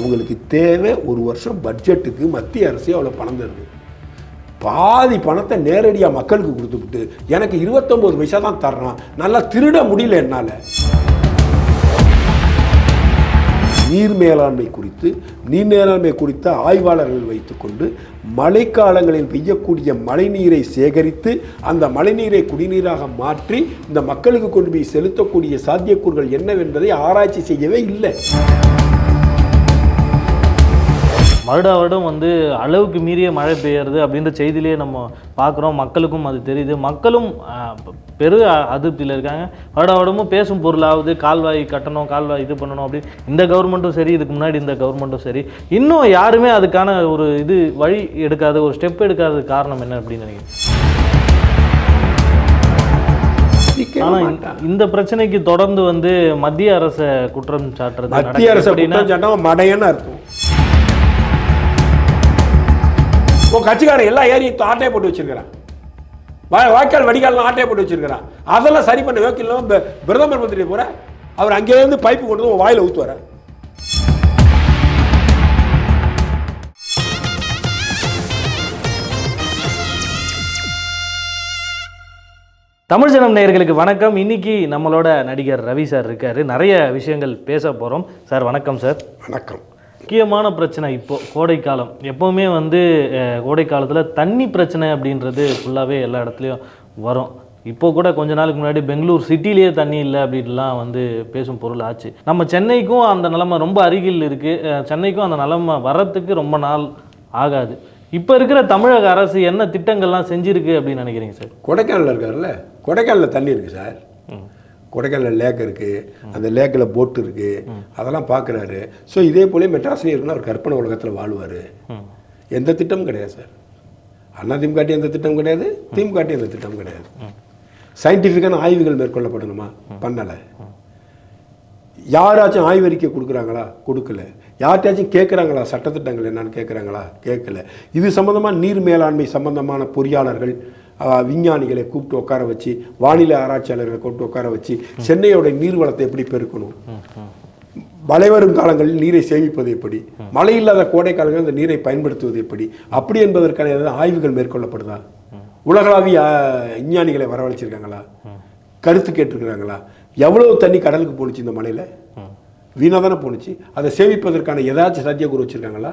அவங்களுக்கு தேவை ஒரு வருஷம் பட்ஜெட்டுக்கு மத்திய அரசே அவ்வளோ பணம் தருது. பாதி பணத்தை நேரடியாக மக்களுக்கு கொடுத்துக்கிட்டு எனக்கு இருபத்தொம்போது பைசா தான் தர்றான். நல்லா திருட முடியல என்னால். நீர் மேலாண்மை குறித்து நீர் மேலாண்மை குறித்த ஆய்வாளர்கள் வைத்துக்கொண்டு மழைக்காலங்களில் பெய்யக்கூடிய மழைநீரை சேகரித்து அந்த மழைநீரை குடிநீராக மாற்றி இந்த மக்களுக்கு கொண்டு போய் செலுத்தக்கூடிய சாத்தியக்கூறுகள் என்னவென்பதை ஆராய்ச்சி செய்யவே இல்லை. வருடா வருடம் வந்து அளவுக்கு மீறிய மழை பெய்யறது அப்படின்ற செய்தியிலேயே நம்ம பார்க்குறோம். மக்களுக்கும் அது தெரியுது. மக்களும் பெரு அதிருப்தியில் இருக்காங்க. வருடா வருடமும் பேசும் பொருளாவது கால்வாய் கட்டணும் கால்வாய் இது பண்ணணும் அப்படி. இந்த கவர்மெண்ட்டும் சரி இதுக்கு முன்னாடி இந்த கவர்மெண்ட்டும் சரி. இன்னும் யாருமே அதுக்கான ஒரு இது வழி எடுக்காத ஒரு ஸ்டெப் எடுக்காத காரணம் என்ன அப்படின்னு நினைக்கிறேன் சிந்திக்கவே ஆனா மாட்டான். இந்த- பிரச்சனைக்கு தொடர்ந்து வந்து மத்திய அரசை குற்றம் சாட்டுறது மத்திய அரசு அப்படின்னா மடையன்னு அர்த்தம் உன் கட்சிக்காரன் எல்லா ஏரியும் ஆட்டையை போட்டு வச்சிருக்கிறான். வா- வாய்க்கால் வடிகால்லாம் ஆட்டையை போட்டு வச்சிருக்கிறான். அதெல்லாம் சரி பண்ண யோக்கியம் பிரதமர் மந்திரி போற அவர் அங்கேருந்து பைப்பு கொண்டு வந்து உன் வாயில ஊத்து வர தமிழ் ஜனம் நேயர்களுக்கு வணக்கம். இன்னைக்கு நம்மளோட நடிகர் ரவி சார் இருக்காரு. நிறைய விஷயங்கள் பேச போறோம். சார் வணக்கம் சார். வணக்கம். முக்கியமான பிரச்சனை இப்போது கோடைக்காலம். எப்போவுமே வந்து கோடைக்காலத்தில் கோடை காலத்தில் தண்ணி பிரச்சனை அப்படின்றது ஃபுல்லாகவே எல்லா இடத்துலையும் வரும். இப்போ கூட கொஞ்ச நாளுக்கு முன்னாடி பெங்களூர் சிட்டிலேயே தண்ணி இல்லை அப்படின்லாம் வந்து பேசும் பொருள் ஆச்சு. நம்ம சென்னைக்கும் அந்த நிலமை ரொம்ப அருகில் இருக்குது சென்னைக்கும் அந்த நிலமை வர்றதுக்கு ரொம்ப நாள் ஆகாது. இப்போ இருக்கிற தமிழக அரசு என்ன திட்டங்கள்லாம் செஞ்சுருக்கு அப்படின்னு நினைக்கிறீங்க சார்? கொடைக்கானல் இருக்காருல்ல? கொடைக்கானலில் தண்ணி இருக்குது சார். கொடைக்கானல் லேக் இருக்குது அந்த லேக்கில் போட்டு இருக்குது அதெல்லாம் பார்க்குறாரு ஸோ இதே போல மெட்ராஸ்லேயும் இருக்குன்னா அவர் கற்பனை உலகத்தில் வாழ்வார். எந்த திட்டமும் கிடையாது சார். அண்ணா திமுகாட்டி எந்த திட்டம் கிடையாது திமுகாட்டி எந்த திட்டம் கிடையாது. சயின்டிஃபிக்கான ஆய்வுகள் மேற்கொள்ளப்படணுமா? பண்ணலை. யாராச்சும் ஆய்வறிக்கை கொடுக்குறாங்களா? கொடுக்கல. யார்கிட்டயாச்சும் கேட்குறாங்களா சட்டத்திட்டங்கள் என்னன்னு கேட்குறாங்களா கேட்கல இது சம்மந்தமாக நீர் மேலாண்மை சம்பந்தமான பொறியாளர்கள் விஞ்ஞானிகளை கூப்பிட்டு உட்கார வச்சு வானிலை ஆராய்ச்சியாளர்களை கூப்பிட்டு உட்கார வச்சு சென்னையோட நீர் வளத்தை எப்படி பெருக்கணும்? மழைவரும் காலங்களில் நீரை சேமிப்பது எப்படி? மழை இல்லாத கோடை காலங்களில் அந்த நீரை பயன்படுத்துவது எப்படி? அப்படி என்பதற்கான ஏதாவது ஆய்வுகள் மேற்கொள்ளப்படுதா? உலகளாவிய விஞ்ஞானிகளை வரவழைச்சிருக்காங்களா? கருத்து கேட்டிருக்கிறாங்களா? எவ்வளவு தண்ணி கடலுக்கு போணுச்சு இந்த மலையில் வீணாக தானே போணுச்சு? அதை சேமிப்பதற்கான ஏதாச்சும் சாத்தியக்கூறு வச்சிருக்காங்களா?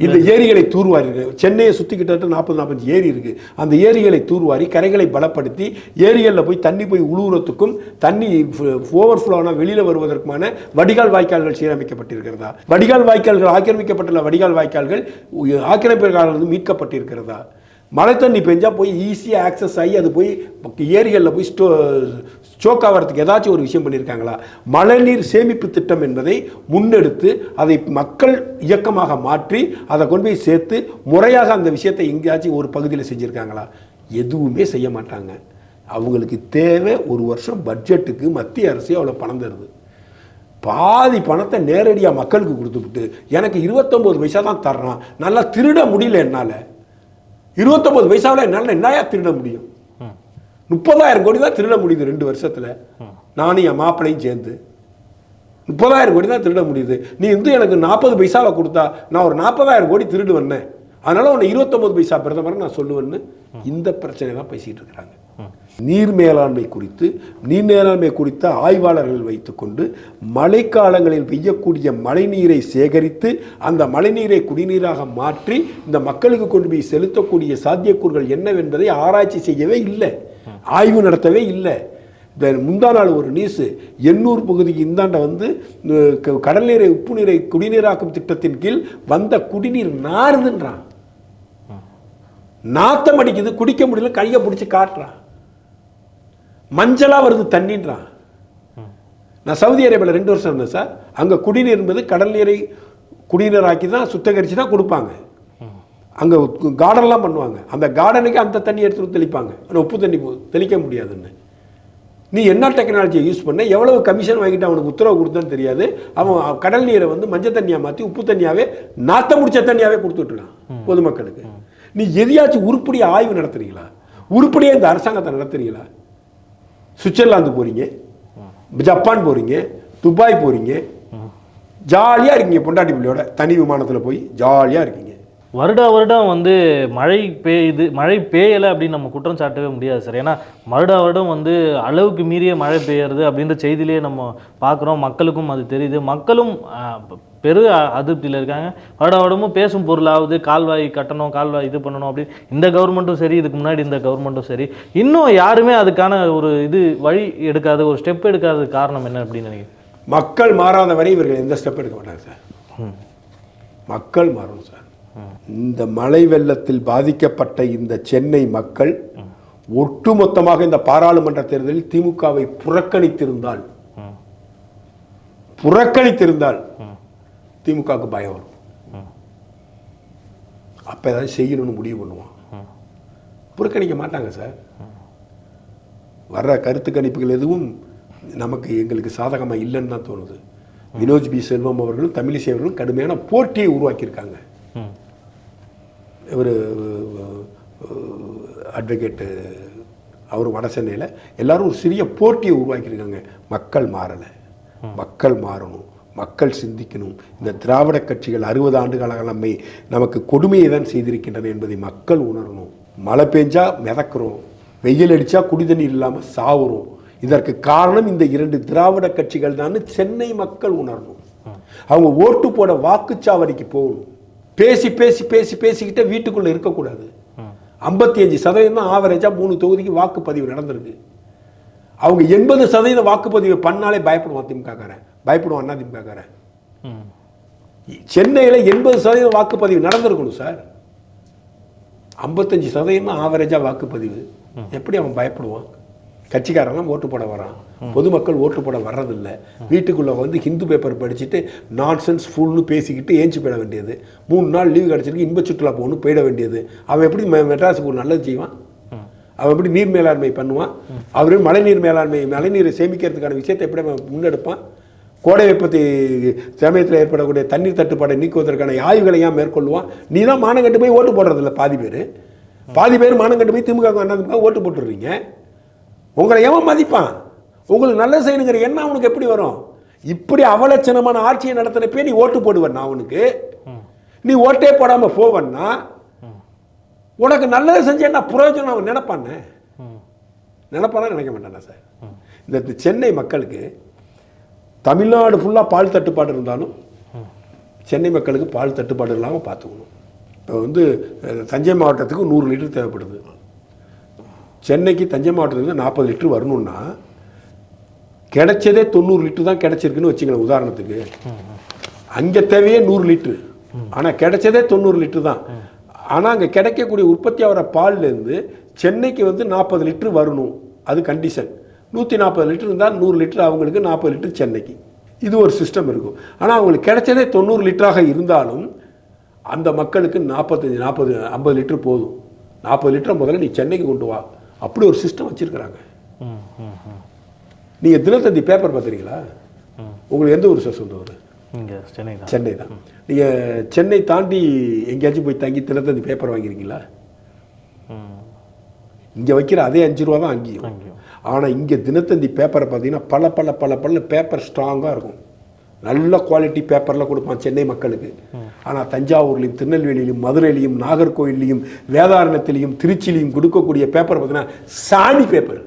இந்த ஏரிகளை தூர்வாரி சென்னையை சுற்றி கிட்டத்தட்ட நாற்பது நாற்பத்தஞ்சு ஏரி இருக்கு. அந்த ஏரிகளை தூர்வாரி கரைகளை பலப்படுத்தி ஏரிகளில் போய் தண்ணி போய் உழுவுறதுக்கும் தண்ணி ஓவர் ஃப்ளோனா வெளியில் வருவதற்குமான வடிகால் வாய்க்கால்கள் சீரமைக்கப்பட்டிருக்கிறதா? வடிகால் வாய்க்கால்கள் ஆக்கிரமிக்கப்பட்டுள்ள வடிகால் வாய்க்கால்கள் ஆக்கிரமிப்பாளர்கள் மீட்கப்பட்டிருக்கிறதா? மழை தண்ணி பெஞ்சால் போய் ஈஸியாக ஆக்சஸ் ஆகி அது போய் ஏரிகளில் போய் ஸ்டோ ஸ்டோக் ஆகிறதுக்கு ஏதாச்சும் ஒரு விஷயம் பண்ணியிருக்காங்களா மழைநீர் சேமிப்பு திட்டம் என்பதை முன்னெடுத்து அதை மக்கள் இயக்கமாக மாற்றி அதை கொண்டு போய் சேர்த்து முறையாக அந்த விஷயத்தை எங்கேயாச்சும் ஒரு பகுதியில் செஞ்சுருக்காங்களா? எதுவுமே செய்ய மாட்டாங்க. அவங்களுக்கு தேவை ஒரு வருஷம் பட்ஜெட்டுக்கு மத்திய அரசே அவ்வளோ பணம் தருது. பாதி பணத்தை நேரடியாக மக்களுக்கு கொடுத்துவிட்டு எனக்கு இருபத்தொம்போது பைசா தான் தர்றான். நல்லா திருட முடியல என்னால். இருபத்தொம்போது பைசாவில் என்னால் என்னையா திருட முடியும்? முப்பதாயிரம் கோடி தான் திருட முடியுது ரெண்டு வருஷத்தில். நானும் என் மாப்பிளையும் சேர்ந்து. முப்பதாயிரம் கோடி தான் திருட முடியுது. நீ வந்து எனக்கு நாற்பது பைசாவை கொடுத்தா நான் ஒரு நாற்பதாயிரம் கோடி திருடு வந்தேன் அதனால உன்னை இருபத்தொம்பது பைசா பிரதமர் நான் சொல்லுவேன்னு இந்த பிரச்சனை தான் பேசிட்டு இருக்கிறாங்க. நீர் மேலாண்மை குறித்து நீர் மேலாண்மை குறித்த ஆய்வாளர்கள் வைத்துக்கொண்டு மழைக்காலங்களில் பெய்யக்கூடிய மழைநீரை சேகரித்து அந்த மழைநீரை குடிநீராக மாற்றி இந்த மக்களுக்கு கொண்டு போய் செலுத்தக்கூடிய சாத்தியக்கூறுகள் என்னவென்பதை ஆராய்ச்சி செய்யவே இல்லை. ஆய்வு நடத்தவே இல்லை. இந்த முந்தா நாள் ஒரு நியூஸ். எண்ணூர் பகுதிக்கு இந்தாண்ட வந்து கடல் நீரை உப்பு நீரை குடிநீராக்கும் திட்டத்தின் கீழ் வந்த குடிநீர் நாறுதுன்றான். நாத்தம் அடிக்குது குடிக்க முடியல கையை பிடிச்சி காட்டுறான். மஞ்சளா வருது தண்ணின்றான். நான் சவுதி அரேபியாவில் ரெண்டு வருஷம் இருந்தேன் சார். அங்கே குடிநீர் என்பது கடல் நீரை குடிநீராக்கி தான் சுத்தகரித்து தான் கொடுப்பாங்க. அங்கே கார்டன்லாம் பண்ணுவாங்க. அந்த கார்டனுக்கு அந்த தண்ணி எடுத்து தெளிப்பாங்க. ஆனால் உப்பு தண்ணி தெளிக்க முடியாதுன்னு. நீ என்ன டெக்னாலஜியை யூஸ் பண்ண? எவ்வளவு கமிஷன் வாங்கிட்டு அவனுக்கு உத்தரவு கொடுத்தான்னு தெரியாது. அவன் கடல் நீரை வந்து மஞ்சள் தண்ணியாக மாற்றி உப்பு தண்ணியாகவே நாத்தம் முடிச்ச தண்ணியாகவே கொடுத்துட்ருக்கான் பொதுமக்களுக்கு. நீ எதையாச்சும் உருப்படியா ஆய்வு நடத்துறீங்களா? உருப்படியாக இந்த அரசாங்கத்தை நடத்துறீங்களா? சுவிட்சர்லாந்து போறீங்க ஜப்பான் போறீங்க துபாய் போறீங்க ஜாலியாக இருக்கீங்க பொண்டாட்டி பிள்ளையோட. தனி விமானத்தில் போய் ஜாலியாக இருக்கீங்க. வருடா வருடம் வந்து மழை பெய்யுது மழை பெய்யலை அப்படின்னு நம்ம குற்றம் சாட்டவே முடியாது சார். ஏன்னா வருடா வருடம் வந்து அளவுக்கு மீறிய மழை பெய்யறது அப்படின்ற செய்தியிலே நம்ம பார்க்குறோம். மக்களுக்கும் அது தெரியுது. மக்களும் பெரு அதிருப்தியில் இருக்காங்க. வருடா வருடமும் பேசும் பொருளாவது கால்வாய் கட்டணும் கால்வாய் இது பண்ணணும் அப்படின்னு இந்த கவர்மெண்ட்டும் சரி இதுக்கு முன்னாடி இந்த கவர்மெண்ட்டும் சரி. இன்னும் யாருமே அதுக்கான ஒரு இது வழி எடுக்காத ஒரு ஸ்டெப் எடுக்காத காரணம் என்ன அப்படின்னு நினைக்கிறேன் மக்கள் மாறாத வரை இவர்கள் எந்த ஸ்டெப் எடுக்க மாட்டாங்க சார். மக்கள் மாறணும் சார். இந்த மழை வெள்ளத்தில் பாதிக்கப்பட்ட இந்த சென்னை மக்கள் ஒட்டுமொத்தமாக இந்த பாராளுமன்ற தேர்தலில் திமுகவை புறக்கணித்திருந்தால். புறக்கணித்திருந்தால் திமுகவுக்கு பயம் வரும். அப்போ ஏதாவது செய்யணும்னு முடிவு பண்ணுவான் புறக்கணிக்க மாட்டாங்க சார். வர்ற கருத்து கணிப்புகள் எதுவும் நமக்கு எங்களுக்கு சாதகமாக இல்லைன்னு தான் தோணுது. வினோஜ் பி. செல்வம் அவர்களும் தமிழிசை அவர்களும் கடுமையான போட்டியை உருவாக்கியிருக்காங்க. இவர் அட்வொகேட்டு அவர் வட சென்னையில் எல்லாரும் ஒரு சிறிய போட்டியை உருவாக்கியிருக்காங்க. மக்கள் மாறலை. மக்கள் மாறணும். மக்கள் சிந்திக்கணும். இந்த திராவிட கட்சிகள் அறுபது ஆண்டுகளாக நம்மை நமக்கு கொடுமையை தான் செய்திருக்கின்றன என்பதை மக்கள் உணரணும். மழை பெஞ்சா மிதக்கிறோம். வெயில் அடித்தா குடிதண்ணி இல்லாமல் சாவுறோம். இதற்கு காரணம் இந்த இரண்டு திராவிட கட்சிகள் தான் சென்னை மக்கள் உணரணும். அவங்க ஓட்டு போட வாக்குச்சாவடிக்கு போகணும். பேசி பேசி பேசி பேசிக்கிட்டே வீட்டுக்குள்ளே இருக்கக்கூடாது. ஐம்பத்தி அஞ்சு சதவீதம் ஆவரேஜாக மூணு தொகுதிக்கு வாக்குப்பதிவு நடந்திருக்கு. அவங்க எண்பது சதவீத வாக்குப்பதிவு பண்ணாலே பயப்படுவான் திமுகக்காரன் பயப்படுவான் அண்ணா திமுகக்காரன் சென்னையில் எண்பது சதவீதம் வாக்குப்பதிவு நடந்திருக்கணும் சார். ஐம்பத்தஞ்சு சதவீதம் ஆவரேஜாக வாக்குப்பதிவு. எப்படி அவன் பயப்படுவான்? கட்சிக்காரங்களாம் ஓட்டு போட வரான். பொதுமக்கள் ஓட்டு போட வர்றதில்லை. வீட்டுக்குள்ளே வந்து ஹிந்து பேப்பர் படிச்சுட்டு நான்சென்ஸ் ஃபுல்னு பேசிக்கிட்டு ஏஞ்சி போயிட வேண்டியது. மூணு நாள் லீவு கிடச்சிருக்கு இன்ப சுற்றுலா போகணும் போயிட வேண்டியது. அவன் எப்படி மெட்ராஸுக்கு ஒரு நல்லது செய்வான்? அவன் எப்படி நீர் மேலாண்மை பண்ணுவான் அவரு மழைநீர் மேலாண்மை மழைநீரை சேமிக்கிறதுக்கான விஷயத்தை எப்படி அவன் முன்னெடுப்பான்? கோடை வெப்பத்தை சமயத்தில் ஏற்படக்கூடிய தண்ணீர் தட்டுப்பாடை நீக்குவதற்கான ஆய்வுகளை ஏன் மேற்கொள்ளுவான்? நீ தான் மானம் கட்டு போய் ஓட்டு போடுறதில்ல பாதி பேர். பாதி பேர் மானம் கட்டு போய் திமுக ஓட்டு போட்டுடுறீங்க. உங்களை எவன் மதிப்பான்? உங்களுக்கு நல்லது செய்யணுங்கிற எண்ணம் அவனுக்கு எப்படி வரும்? இப்படி அவலட்சணமான ஆட்சியை நடத்தினப்பே நீ ஓட்டு போடுவன் நான் அவனுக்கு நீ ஓட்டே போடாம போவன்னா உனக்கு நல்லது செஞ்சேன்னா பிரயோஜனம் அவன் நினைப்பானே நினைப்பானா நினைக்க மாட்டானா சார்? இந்த சென்னை மக்களுக்கு தமிழ்நாடு ஃபுல்லாக பால் தட்டுப்பாடு இருந்தாலும் சென்னை மக்களுக்கு பால் தட்டுப்பாடு இல்லாமல் பார்த்துக்கணும். இப்போ வந்து தஞ்சை மாவட்டத்துக்கு நூறு லிட்டர் தேவைப்படுது. சென்னைக்கு தஞ்சை மாவட்டத்துக்கு நாற்பது லிட்டர் வரணும்னா கிடைச்சதே தொண்ணூறு லிட்டர் தான் கிடைச்சிருக்குன்னு வச்சுங்களேன் உதாரணத்துக்கு. அங்கே தேவையே நூறு லிட்டரு. ஆனால் கிடைச்சதே தொண்ணூறு லிட்டர் தான். ஆனால் அங்கே கிடைக்கக்கூடிய உற்பத்தி ஆகிற பால்லேருந்து சென்னைக்கு வந்து நாற்பது லிட்டர் வரணும். அது கண்டிஷன் நூற்றி நாற்பது லிட்டர் இருந்தால் நூறு லிட்டர் அவங்களுக்கு நாற்பது லிட்டர் சென்னைக்கு. இது ஒரு சிஸ்டம் இருக்கும். ஆனால் அவங்களுக்கு கிடைச்சதே தொண்ணூறு லிட்டராக இருந்தாலும் அந்த மக்களுக்கு நாற்பத்தஞ்சு நாற்பது ஐம்பது லிட்டர் போதும். நாற்பது லிட்டரை முதல்ல நீ சென்னைக்கு கொண்டு வா. அப்படி ஒரு சிஸ்டம் வச்சுருக்கிறாங்க. நீங்கள் தினத்தந்தி பேப்பர் பார்த்துறீங்களா உங்களுக்கு எந்த ஊர் சார் சொந்த ஊர் சென்னை தான் சென்னை தான் நீங்கள் சென்னை தாண்டி எங்கேயாச்சும் போய் தங்கி தினத்தந்தி பேப்பர் வாங்கியிருக்கீங்களா இங்கே வைக்கிற அதே அஞ்சு ரூபா தான் அங்கேயும். ஆனால் இங்கே தினத்தந்தி பேப்பரை பார்த்தீங்கன்னா பல பல பல பல பேப்பர் ஸ்ட்ராங்காக இருக்கும். நல்ல குவாலிட்டி பேப்பரில் கொடுப்பான் சென்னை மக்களுக்கு. ஆனால் தஞ்சாவூர்லையும் திருநெல்வேலியிலும் மதுரையிலையும் நாகர்கோவில்லையும் வேதாரணத்திலையும் திருச்சிலையும் கொடுக்கக்கூடிய பேப்பர் பார்த்தீங்கன்னா சாணி பேப்பர்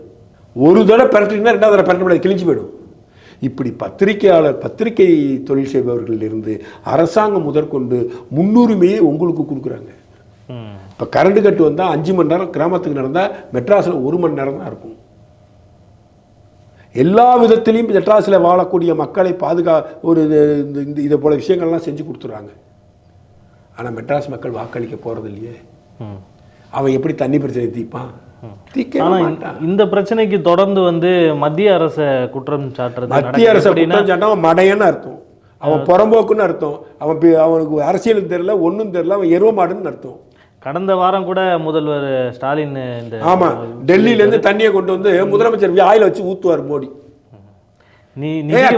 ஒரு தடவை பரட்டினா ரெண்டாவது தடவை பரட்ட முடியாது கிழிஞ்சு போயிடும். இப்படி பத்திரிகையாளர் பத்திரிகை தொழில் செய்பவர்களிலிருந்து அரசாங்கம் முதற்கொண்டு முன்னுரிமையை உங்களுக்கு கொடுக்குறாங்க. இப்போ கரண்ட் கட்டு வந்தால் அஞ்சு மணி நேரம் கிராமத்துக்கு நடந்தால் மெட்ராஸில் ஒரு மணி நேரம் தான் இருக்கும். எல்லா விதத்திலையும் மெட்ராஸில் வாழக்கூடிய மக்களை பாதுகா ஒரு இது இந்த- இதை போல விஷயங்கள்லாம் செஞ்சு கொடுத்துட்றாங்க. ஆனால் மெட்ராஸ் மக்கள் வாக்களிக்க போகிறது இல்லையே அவன் எப்படி தண்ணி பிரச்சனை மாட்டான் இந்த பிரச்சனைக்கு தொடர்ந்து வந்து மத்திய அரசை குற்றம் சாட்டுறது மத்திய. அரசை குற்றம் சாட்டம் அவன் மடையன்னு அர்த்தம். அவன் புறம்போக்குன்னு அர்த்தம். அவன் அவனுக்கு அரசியலும் தெரியல ஒன்றும் தெரியல அவன் எருவ மாடுன்னு அர்த்தம். கடந்த வாரம் கூட முதல்வர் ஸ்டாலின் இந்த ஆமா டெல்லியில இருந்து தண்ணியை கொண்டு வந்து முதலமைச்சர் ஆயில வச்சு ஊத்துவார் மோடி. நீ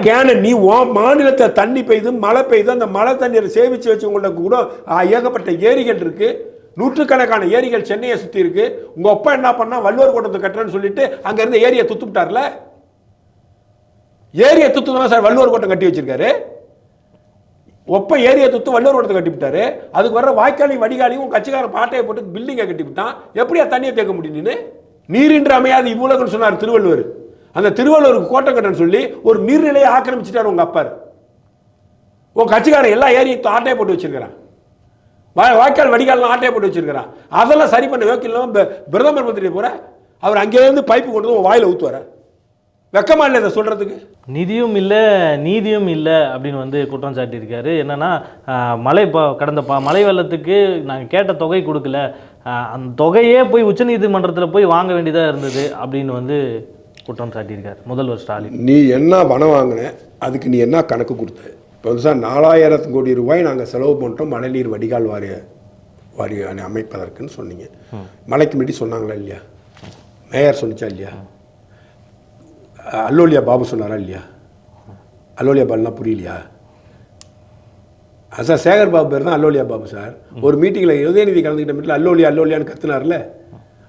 கேன நீ உன் மாநிலத்தை தண்ணி பெய்யுது மழை பெய்யுது அந்த மழை தண்ணீரை சேமிச்சு வச்சவங்களுக்கு கூட ஆ, ஏகப்பட்ட ஏரிகள் இருக்கு. நூற்றுக்கணக்கான ஏரிகள் சென்னையை சுற்றி இருக்கு. உங்கள் அப்பா என்ன பண்ணா வள்ளுவர் கோட்டத்தை கட்டுறேன்னு சொல்லிட்டு அங்கேருந்து ஏரியை துத்துவிட்டார்ல? ஏரியை துத்துதான் சார் வள்ளுவர் கோட்டம் கட்டி வச்சிருக்காரு. ஒப்ப ஏரியை துத்து கோட்டத்தை கட்டி கட்டிவிட்டாரு. அதுக்கு வர வாய்க்காலையும் வடிகாலையும் கட்சிக்காரன் பாட்டையை போட்டு பில்டிங்கை கட்டிவிட்டான். எப்படியா தண்ணியை தேக்க முடியும் நீனு? நீரின்றி அமையாது இவ்வுலகம்னு சொன்னார் திருவள்ளுவர். அந்த திருவள்ளுவருக்கு கோட்டம் கட்டன்னு சொல்லி ஒரு நீர்நிலையை ஆக்கிரமிச்சிட்டார் உங்க அப்பார். உன் கட்சிக்காரன் எல்லா ஏரியும் ஆட்டையை போட்டு வச்சிருக்கிறான். வாய்க்கால் வடிகால்லாம் ஆட்டையை போட்டு வச்சிருக்கிறான். அதெல்லாம் சரி பண்ண யோக்கியம் இல்லாம பி- பிரதமர் மந்திரி போற அவர் அங்கேருந்து பைப்பு கொண்டு வந்து வாயில ஊத்துவார. வெக்கமா இல்லை இதை சொல்றதுக்கு? நிதியும் இல்லை நீதியும் இல்லை அப்படின்னு வந்து குற்றம் சாட்டியிருக்காரு. என்னன்னா ஆஹ், மழை ப கடந்த ப மழை வெள்ளத்துக்கு நாங்கள் கேட்ட தொகை கொடுக்கல. அந்த தொகையே போய் உச்சநீதிமன்றத்தில் போய் வாங்க வேண்டியதாக இருந்தது அப்படின்னு வந்து குற்றம் சாட்டியிருக்காரு முதல்வர் ஸ்டாலின். நீ என்ன பணம் வாங்கின அதுக்கு நீ என்ன கணக்கு கொடுத்த? இப்போ வந்து சார் நாலாயிரத்து கோடி ரூபாய் நாங்கள் செலவு பண்ணிட்டோம் மழைநீர் வடிகால் வாரிய வாரிய அமைப்பதற்குன்னு சொன்னீங்க. மழைக்கு முன்னாடி சொன்னாங்களா இல்லையா? மேயர் சொன்னிச்சா இல்லையா? அல்லோலியா பாபு சொன்னாரா இல்லையா? அல்லோலியா பாபுலாம் புரியலையா? சார் சேகர் பாபு பேர் தான் அல்லோலியா பாபு சார். ஒரு மீட்டிங்கில் உதயநிதி கலந்துக்கிட்ட மீட்டில் அல்லோலியா அல்லோலியான்னு கத்துனார்ல.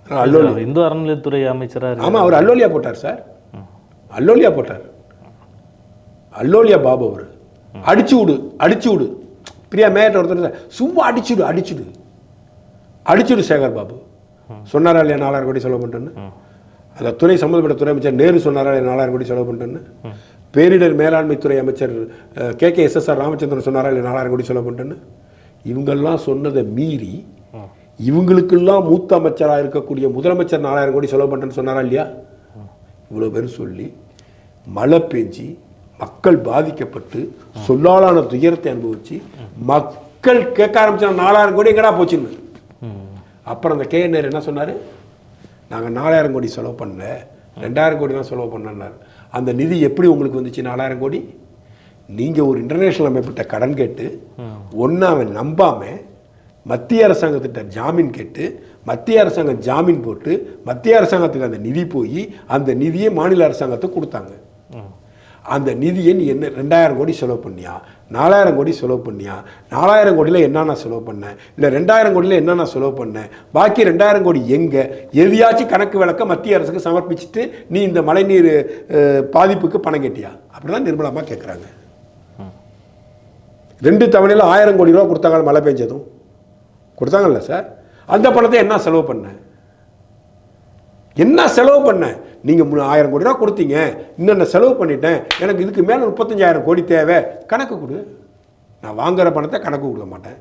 ஆனா அல்லோலியா இந்து அறநிலையத்துறை அமைச்சராக ஆமாம் அவர் அல்லோலியா போட்டார் சார். அல்லோலியா போட்டார். அல்லோலியா பாபு அவர். அடிச்சு விடு அடிச்சு விடு பிரியா மேயட்ட ஒருத்தர் சும்மா அடிச்சுடு அடிச்சுடு அடிச்சுடு சேகர் பாபு. சொன்னாரா இல்லையா நாலாயிரம் கோடி செலவு பண்ணிட்டேன்னு? அந்த துறை சம்மந்தப்பட்ட துறை அமைச்சர் நேரு சொன்னாரா இல்லையா நாலாயிரம் கோடி செலவு பண்ணிட்டேன்னு? பேரிடர் மேலாண்மை துறை அமைச்சர் K. K. S. S. R. Ramachandran சொன்னாரா இல்லையா நாலாயிரம் கோடி செலவு பண்ணிட்டேன்னு? இவங்கெல்லாம் சொன்னதை மீறி இவங்களுக்கெல்லாம் மூத்த அமைச்சராக இருக்கக்கூடிய முதலமைச்சர் நாலாயிரம் கோடி செலவு பண்ணிட்டேன்னு சொன்னாரா இல்லையா? இவ்வளோ பேர் சொல்லி மழை பெஞ்சி மக்கள் பாதிக்கப்பட்டு சொல்லாலான துயரத்தை அனுபவிச்சு மக்கள் கேட்க ஆரம்பிச்சா நாலாயிரம் கோடி எங்கடா போச்சுன்னு அப்புறம் அந்த கே என்ன சொன்னார்? நாங்கள் நாலாயிரம் கோடி செலவு பண்ணல ரெண்டாயிரம் கோடி தான் செலவு பண்ணார் அந்த நிதி எப்படி உங்களுக்கு வந்துச்சு நாலாயிரம் கோடி? நீங்கள் ஒரு இன்டர்நேஷனல் அமைப்பிட்ட கடன் கேட்டு ஒன்று நம்பாம நம்பாமல் மத்திய அரசாங்கத்திட்ட ஜாமீன் கேட்டு மத்திய அரசாங்கம் ஜாமீன் போட்டு மத்திய அரசாங்கத்துக்கு அந்த நிதி போய் அந்த நிதியை மாநில அரசாங்கத்துக்கு கொடுத்தாங்க. அந்த நிதியை நீ என்ன ரெண்டாயிரம் கோடி செலவு பண்ணியா? நாலாயிரம் கோடி செலவு பண்ணியா? நாலாயிரம் கோடியில் என்னென்ன செலவு பண்ணேன் இல்லை ரெண்டாயிரம் கோடியில் என்னென்ன செலவு பண்ணேன் பாக்கி ரெண்டாயிரம் கோடி எங்கே? எதையாச்சும் கணக்கு விளக்க மத்திய அரசுக்கு சமர்ப்பிச்சுட்டு நீ இந்த மழைநீர் பாதிப்புக்கு பணம் கேட்டியா? அப்படிதான் நிர்மலமாக கேட்குறாங்க ரெண்டு தவணையில் ஆயிரம் கோடி ரூபா கொடுத்தாங்க மழை பெஞ்சதும். கொடுத்தாங்கல்ல சார்? அந்த பணத்தை என்ன செலவு பண்ண? என்ன செலவு பண்ண? நீங்கள் ஆயிரம் கோடி ரூபா கொடுத்தீங்க. இன்னென்ன செலவு பண்ணிட்டேன். எனக்கு இதுக்கு மேலே முப்பத்தஞ்சாயிரம் கோடி தேவை. கணக்கு கொடு. நான் வாங்குகிற பணத்தை கணக்கு கொடுக்க மாட்டேன்.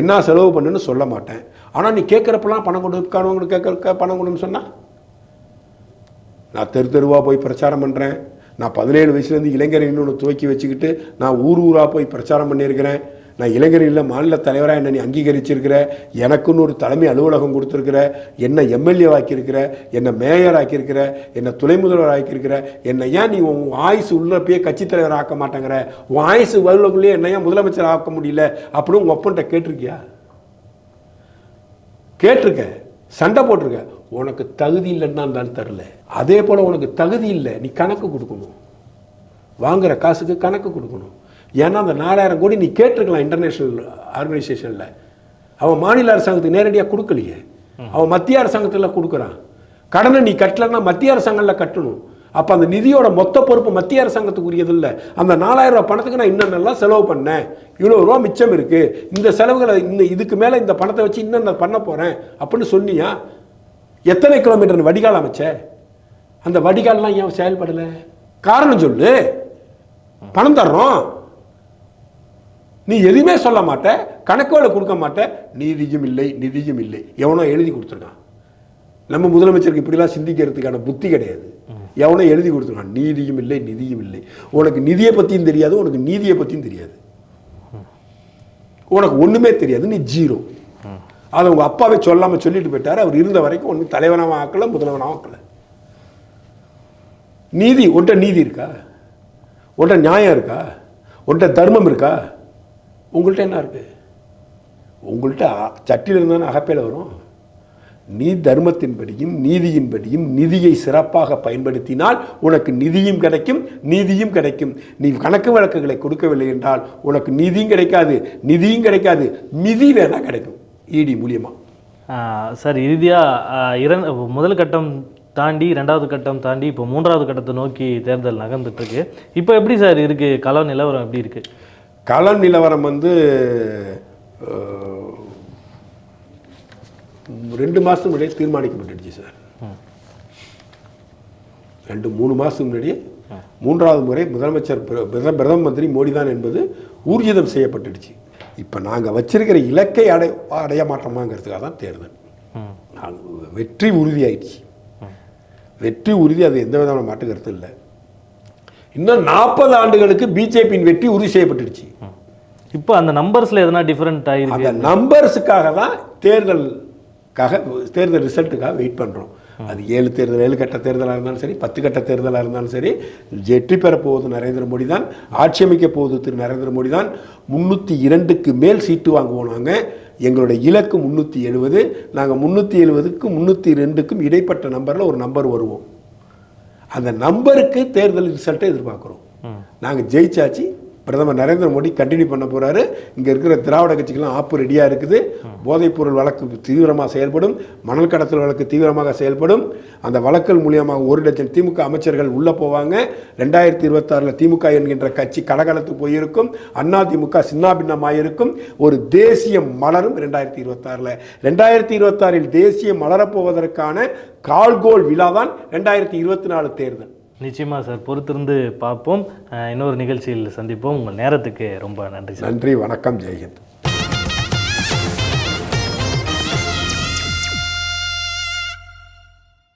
என்ன செலவு பண்ணுன்னு சொல்ல மாட்டேன். ஆனால் நீ கேட்குறப்பெல்லாம் பணம் கொடு கணவங்க கேட்க பணம் கொடுன்னு சொன்னால் நான் தெரு தெருவாக போய் பிரச்சாரம் பண்ணுறேன் நான் பதினேழு வயசுலேருந்து இளைஞர் இன்னொன்று துவக்கி வச்சுக்கிட்டு நான் ஊர் ஊராக போய் பிரச்சாரம் பண்ணியிருக்கிறேன். நான் இளைஞர்களில் மாநில தலைவராக என்னை நீ அங்கீகரிச்சிருக்கிற எனக்குன்னு ஒரு தலைமை அலுவலகம் கொடுத்துருக்குற என்னை எம்எல்ஏ ஆக்கியிருக்கிற என்னை மேயர் ஆக்கியிருக்கிற என்னை துணை முதல்வர் ஆக்கியிருக்கிற என்னை ஏன் நீ உன் ஆயுசு உள்ளப்பயே கட்சித் தலைவர் ஆக்க மாட்டேங்கிற? உன் ஆயுசு வருவக்குள்ளேயே என்னை ஏன் முதலமைச்சர் ஆக்க முடியல அப்படின்னு உங்கள் ஒப்பன்ட்ட கேட்டிருக்கியா? கேட்டிருக்க சண்டை போட்டிருக்க உனக்கு தகுதி இல்லைன்னா இருந்தாலும் தரல அதே போல் உனக்கு தகுதி இல்லை நீ கணக்கு கொடுக்கணும். வாங்குற காசுக்கு கணக்கு கொடுக்கணும். ஏன்னா அந்த நாலாயிரம் கோடி நீ கேட்டிருக்கலாம் இன்டர்நேஷ்னல் ஆர்கனைசேஷனில் அவன் மாநில அரசாங்கத்துக்கு நேரடியாக கொடுக்கலையே. அவன் மத்திய அரசாங்கத்தில் கொடுக்குறான். கடனை நீ கட்டலைன்னா மத்திய அரசாங்கத்தில் கட்டணும். அப்போ அந்த நிதியோட மொத்த பொறுப்பு மத்திய அரசாங்கத்துக்குரியது இல்லை அந்த நாலாயிரம் ரூபா பணத்துக்கு நான் இன்னென்னலாம் செலவு பண்ணேன். இவ்வளோ ரூபா மிச்சம் இருக்குது இந்த செலவுகளை இன்னும் இதுக்கு மேலே இந்த பணத்தை வச்சு இன்னும் நான் பண்ண போகிறேன் அப்படின்னு சொன்னியா? எத்தனை கிலோமீட்டர் வடிகால் அமைச்ச? அந்த வடிகால்லாம் ஏன் செயல்படலை? காரணம் சொல்லு. பணம் தர்றோம். நீ எதுவுமே சொல்ல மாட்ட கணக்குகளை கொடுக்க மாட்ட. நீதியும் இல்லை நிதியும் இல்லை. எவனோ எழுதி கொடுத்துருக்கான். நம்ம முதலமைச்சருக்கு இப்படிலாம் சிந்திக்கிறதுக்கான புத்தி கிடையாது. எவனோ எழுதி கொடுத்துருக்கான். நீதியும் இல்லை நிதியும் இல்லை. உனக்கு நிதியை பற்றியும் தெரியாது உனக்கு நீதியை பற்றியும் தெரியாது. உனக்கு ஒன்றுமே தெரியாது நீ ஜீரோ. அதை உங்கள் அப்பாவே சொல்லாமல் சொல்லிட்டு போயிட்டார். அவர் இருந்த வரைக்கும் ஒன்றும் தலைவனாக ஆக்கலை முதல்வனாக ஆக்கல. நீதி உன்ட்ட நீதி இருக்கா? உன்ட்ட நியாயம் இருக்கா? உன்ட்ட தர்மம் இருக்கா? உங்கள்கிட்ட என்ன இருக்குது உங்கள்கிட்ட அ- சட்டியில் இருந்தானே அகப்பையில் வரும். நீ தர்மத்தின்படியும் நீதியின்படியும் நிதியை சிறப்பாக பயன்படுத்தினால் உனக்கு நிதியும் கிடைக்கும் நீதியும் கிடைக்கும். நீ கணக்கு வழக்குகளை கொடுக்கவில்லை என்றால் உனக்கு நிதியும் கிடைக்காது நிதியும் கிடைக்காது மிதி வேணால் கிடைக்கும். இடி மூலியமாக சார் இறுதியாக இரண் முதல் கட்டம் தாண்டி ரெண்டாவது கட்டம் தாண்டி இப்போ மூன்றாவது கட்டத்தை நோக்கி தேர்தல் நகர்ந்துட்டு இருக்கு இப்போ எப்படி சார் இருக்கு? கள நிலவரம் எப்படி இருக்கு? களம் நிலவரம் வந்து ரெண்டு மாதத்துக்கு முன்னாடியே தீர்மானிக்கப்பட்டுடுச்சு சார். ரெண்டு மூணு மாதத்துக்கு முன்னாடியே மூன்றாவது முறை முதலமைச்சர் பிர- பிரத- பிரதம மந்திரி மோடி தான் என்பது ஊர்ஜிதம் செய்யப்பட்டுடுச்சு. இப்போ நாங்கள் வச்சிருக்கிற இலக்கை அடை அடைய மாட்டோமாங்கிறதுக்காக தான் தேர்தல். வெற்றி உறுதியாயிடுச்சு. வெற்றி உறுதி அது எந்த விதமான மாற்று கருத்தும் இல்லை. இன்னும் நாற்பது ஆண்டுகளுக்கு பிஜேபியின் வெற்றி உறுதி செய்யப்பட்டுடுச்சு. இப்போ அந்த நம்பர்ஸில் எதனா டிஃப்ரெண்ட் ஆகிருக்கு அந்த நம்பர்ஸுக்காக தான் தேர்தலுக்காக தேர்தல் ரிசல்ட்டுக்காக வெயிட் பண்ணுறோம் அது ஏழு தேர்தல் ஏழு கட்ட தேர்தலாக இருந்தாலும் சரி பத்து கட்ட தேர்தலாக இருந்தாலும் சரி வெற்றி பெறப் போவது நரேந்திர மோடி தான் ஆட்சி அமைக்கப் போவது திரு நரேந்திர மோடி தான். முந்நூற்றி இரண்டுக்கு மேல் சீட்டு வாங்குவோம் நாங்கள் எங்களுடைய இலக்கு முந்நூற்றி எழுபது நாங்கள் முந்நூற்றி எழுபதுக்கும் முந்நூற்றி ரெண்டுக்கும் இடைப்பட்ட நம்பரில் ஒரு நம்பர் வருவோம். அந்த நம்பருக்கு தேர்தல் ரிசல்ட்டை எதிர்பார்க்குறோம். நாங்கள் ஜெயிச்சாச்சு பிரதமர் நரேந்திர மோடி கண்டினியூ பண்ண போகிறாரு இங்கே இருக்கிற திராவிட கட்சிக்கெல்லாம் ஆப்பு ரெடியாக இருக்குது. போதைப்பொருள் வழக்கு தீவிரமாக செயல்படும். மணல் கடத்தல் வழக்கு தீவிரமாக செயல்படும். அந்த வழக்கல் மூலியமாக ஒரு லட்சம் திமுக அமைச்சர்கள் உள்ளே போவாங்க. ரெண்டாயிரத்தி இருபத்தாறில் திமுக என்கின்ற கட்சி கடகலத்து போயிருக்கும். அண்ணா திமுக சின்னாபின்னமாயிருக்கும். ஒரு தேசிய மலரும் ரெண்டாயிரத்தி இருபத்தாறில். ரெண்டாயிரத்தி இருபத்தாறில் தேசிய மலரப்போவதற்கான கால்கோல் விழா தான் ரெண்டாயிரத்தி இருபத்தி நாலு தேர்தல். நிச்சயமாக சார் பொறுத்திருந்து பார்ப்போம். இன்னொரு நிகழ்ச்சியில் சந்திப்போம். உங்கள் நேரத்துக்கு ரொம்ப நன்றி சார். நன்றி வணக்கம் ஜெயஹிந்த்.